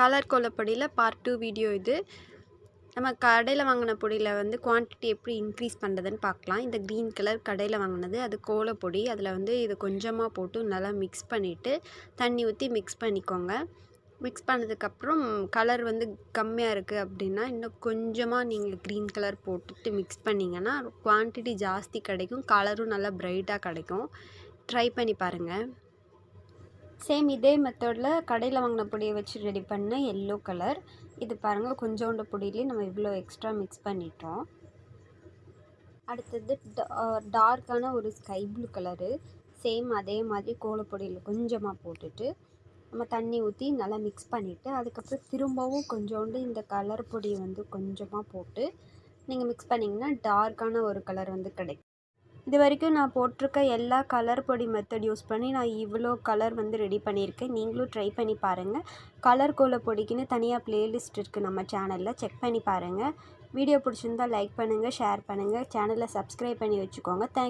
Colour கோலப்பொடியில் part two video இது. நம்ம கடையில் வாங்கின பொடியில் வந்து குவான்டிட்டி எப்படி இன்க்ரீஸ் பண்ணுறதுன்னு பார்க்கலாம். இந்த க்ரீன் கலர் கடையில் வாங்கினது. அது கோலப்பொடி அதில் வந்து இது கொஞ்சமாக போட்டு நல்லா மிக்ஸ் பண்ணிவிட்டு தண்ணி ஊற்றி மிக்ஸ் பண்ணிக்கோங்க. மிக்ஸ் பண்ணதுக்கப்புறம் கலர் வந்து கம்மியாக இருக்குது அப்படின்னா இன்னும் கொஞ்சமாக நீங்கள் க்ரீன் கலர் போட்டுட்டு மிக்ஸ் பண்ணிங்கன்னா குவான்டிட்டி ஜாஸ்தி கிடைக்கும். கலரும் நல்லா ப்ரைட்டாக கிடைக்கும். ட்ரை பண்ணி பாருங்கள் சேம் இதே மெத்தடில் கடையில் வாங்கின பொடியை வச்சு ரெடி பண்ண எல்லோ கலர் இது பாருங்கள் கொஞ்சோண்டு பொடியிலே நம்ம இவ்வளோ எக்ஸ்ட்ரா மிக்ஸ் பண்ணிட்டோம். அடுத்தது டார்க்கான ஒரு ஸ்கை ப்ளூ கலரு சேம் அதே மாதிரி கோலப்பொடியில் கொஞ்சமாக போட்டுட்டு நம்ம தண்ணி ஊற்றி நல்லா மிக்ஸ் பண்ணிவிட்டு அதுக்கப்புறம் திரும்பவும் கொஞ்சோண்டு இந்த கலர் பொடியை வந்து கொஞ்சமாக போட்டு நீங்கள் மிக்ஸ் பண்ணிங்கன்னா டார்க்கான ஒரு கலர் வந்து கிடைக்கும். இது வரைக்கும் நான் போட்டிருக்க எல்லா கலர் பொடி மெத்தட் யூஸ் பண்ணி நான் இவ்வளோ கலர் வந்து ரெடி பண்ணியிருக்கேன். நீங்களும் ட்ரை பண்ணி பாருங்கள் கலர் கோல பொடிக்குன்னு தனியாக ப்ளேலிஸ்ட் இருக்குது நம்ம சேனலில் செக் பண்ணி பாருங்கள் வீடியோ பிடிச்சிருந்தா லைக் பண்ணுங்கள் ஷேர் பண்ணுங்கள் சேனலை சப்ஸ்கிரைப் பண்ணி வச்சுக்கோங்க. தேங்க்